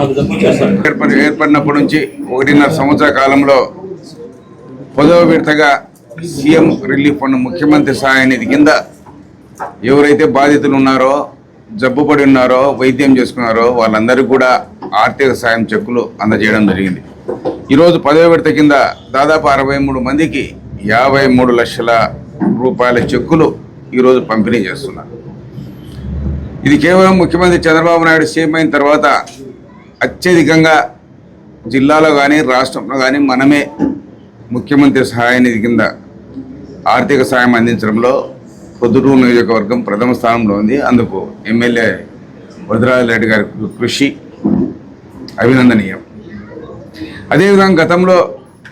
ఏర్పడి ఏర్పడినప్పటి నుంచి ఒకటిన్నర సంవత్సర కాలంలో పదవ విడతగా సీఎం రిలీఫ్ ఫండ్ ముఖ్యమంత్రి సహాయ నిధి కింద ఎవరైతే బాధితులు ఉన్నారో జబ్బుపడి ఉన్నారో వైద్యం చేసుకున్నారో వాళ్ళందరికీ కూడా ఆర్థిక సాయం చెక్కులు అందజేయడం జరిగింది. ఈరోజు పదవ విడత కింద దాదాపు అరవై మూడు మందికి యాభై మూడు లక్షల రూపాయల చెక్కులు ఈరోజు పంపిణీ చేస్తున్నారు. ఇది కేవలం ముఖ్యమంత్రి చంద్రబాబు నాయుడు సీఎం అయిన తర్వాత అత్యధికంగా జిల్లాలో కానీ రాష్ట్రంలో కానీ మనమే ముఖ్యమంత్రి సహాయ నిధి కింద ఆర్థిక సాయం అందించడంలో పొద్దుటూరు నియోజకవర్గం ప్రథమ స్థానంలో ఉంది. అందుకు ఎమ్మెల్యే వదరాజరెడ్డి గారి కృషి అభినందనీయం. అదేవిధంగా గతంలో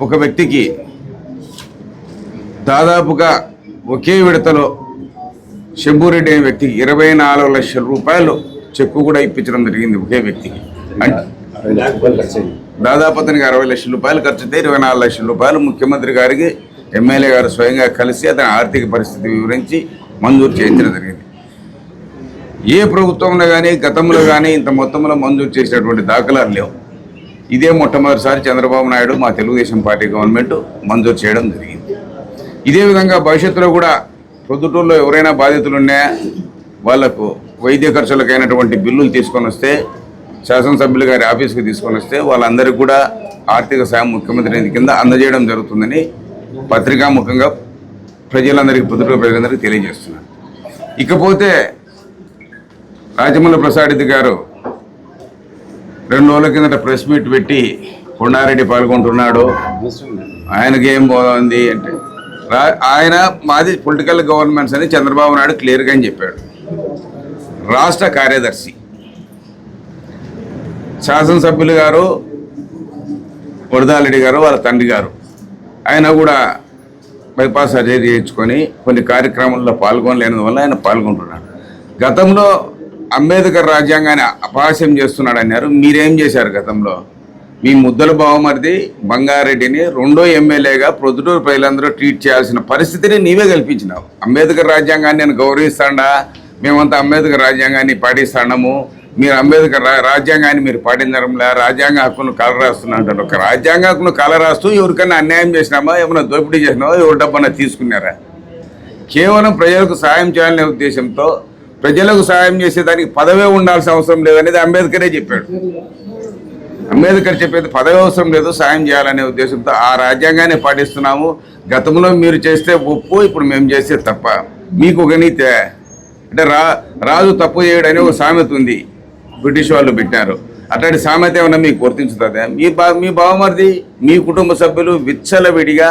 ఒక వ్యక్తికి దాదాపుగా ఒకే విడతలో శంభూరెడ్డి అనే వ్యక్తికి ఇరవై నాలుగు లక్షల రూపాయలు చెక్కు కూడా ఇప్పించడం జరిగింది ఒకే వ్యక్తికి. దాదాపు అతనికి అరవై లక్షల రూపాయలు ఖర్చు అయితే ఇరవై నాలుగు లక్షల రూపాయలు ముఖ్యమంత్రి గారికి ఎమ్మెల్యే గారు స్వయంగా కలిసి అతని ఆర్థిక పరిస్థితి వివరించి మంజూరు చేయించడం జరిగింది. ఏ ప్రభుత్వంలో కానీ గతంలో కానీ ఇంత మొత్తంలో మంజూరు చేసినటువంటి దాఖలాలు లేవు. ఇదే మొట్టమొదటిసారి చంద్రబాబు నాయుడు మా తెలుగుదేశం పార్టీ గవర్నమెంట్ మంజూరు చేయడం జరిగింది. ఇదే విధంగా భవిష్యత్తులో కూడా పొద్దుటూరులో ఎవరైనా బాధితులు ఉన్నాయా వాళ్ళకు వైద్య ఖర్చులకైనటువంటి బిల్లులు తీసుకొని వస్తే శాసనసభ్యులు గారి ఆఫీస్కి తీసుకొని వస్తే వాళ్ళందరికీ కూడా ఆర్థిక సాయం ముఖ్యమంత్రి నిధి కింద అందజేయడం జరుగుతుందని పత్రికాముఖంగా ప్రజలందరికీ పొద్దుటూరు ప్రజలందరికీ తెలియజేస్తున్నాను. ఇకపోతే రాజమల్ల ప్రసాద్ గారు రెండు రోజుల కిందట ప్రెస్ మీట్ పెట్టి కొండారెడ్డి పాల్గొంటున్నాడు. ఆయనకి ఏం బాగుంది అంటే రా- ఆయన మాది పొలిటికల్ గవర్నమెంట్స్ అని చంద్రబాబు నాయుడు క్లియర్గా అని చెప్పాడు. రాష్ట్ర కార్యదర్శి. శాసనసభ్యులు గారు వరదాలరెడ్డి గారు వాళ్ళ తండ్రి గారు. ఆయన కూడా బైపాస్ సర్జరీ చేయించుకొని కొన్ని కార్యక్రమాల్లో పాల్గొనలేనందువల్ల ఆయన పాల్గొంటున్నాడు. గతంలో అంబేద్కర్ రాజ్యాంగాన్ని అపహాస్యం చేస్తున్నాడు అన్నారు మీరేం చేశారు గతంలో? మీ ముద్దల బావమరిది బంగారెడ్డిని రెండో ఎమ్మెల్యేగా ప్రొద్దుటూరు ప్రజలందరూ ట్రీట్ చేయాల్సిన పరిస్థితిని నీవే కల్పించినావు. అంబేద్కర్ రాజ్యాంగాన్ని నేను గౌరవిస్తాడా? మేమంతా అంబేద్కర్ రాజ్యాంగాన్ని పాటిస్తాము మీరు అంబేద్కర్ రా- రాజ్యాంగాన్ని మీరు పాటించడంలా రాజ్యాంగ హక్కును కలరాస్తున్నా అంటారు ఒక రాజ్యాంగ హక్కును కలరాస్తూ ఎవరికైనా అన్యాయం చేసినామా? ఏమైనా దోపిడీ చేసినామా? ఎవరి డబ్బన్నా తీసుకున్నారా? కేవలం ప్రజలకు సాయం చేయాలనే ఉద్దేశంతో ప్రజలకు సాయం చేసేదానికి పదవే ఉండాల్సిన అవసరం లేదనేది అంబేద్కరే చెప్పాడు. అంబేద్కర్ చెప్పేది పదవి అవసరం లేదు సాయం చేయాలనే ఉద్దేశంతో ఆ రాజ్యాంగాన్ని పాటిస్తున్నాము. గతంలో మీరు చేస్తే ఒప్పు ఇప్పుడు మేము చేస్తే తప్ప. మీకు ఒక నీతే. అంటే రా రాజు తప్పు చేయడని ఒక సామెత ఉంది. బ్రిటిష్ వాళ్ళు పెట్టారు. అట్లాంటి సామెత ఏమన్నా మీకు గుర్తించుతుంది? మీ బా మీ బావమరిది మీ కుటుంబ సభ్యులు విచ్చలవిడిగా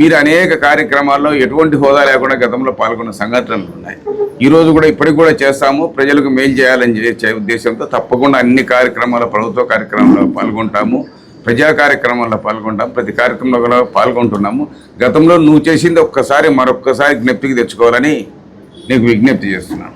మీరు అనేక కార్యక్రమాల్లో ఎటువంటి హోదా లేకుండా గతంలో పాల్గొన్న సంఘటనలు ఉన్నాయి. ఈరోజు కూడా ఇప్పటికి కూడా చేస్తాము. ప్రజలకు మేలు చేయాలని చేసే ఉద్దేశంతో తప్పకుండా అన్ని కార్యక్రమాల ప్రభుత్వ కార్యక్రమాల్లో పాల్గొంటాము. ప్రజా కార్యక్రమాల్లో పాల్గొంటాం ప్రతి కార్యక్రమంలో కూడా పాల్గొంటున్నాము. గతంలో నువ్వు చేసింది ఒక్కసారి మరొక్కసారి జ్ఞప్తికి తెచ్చుకోవాలని నీకు విజ్ఞప్తి చేస్తున్నాను.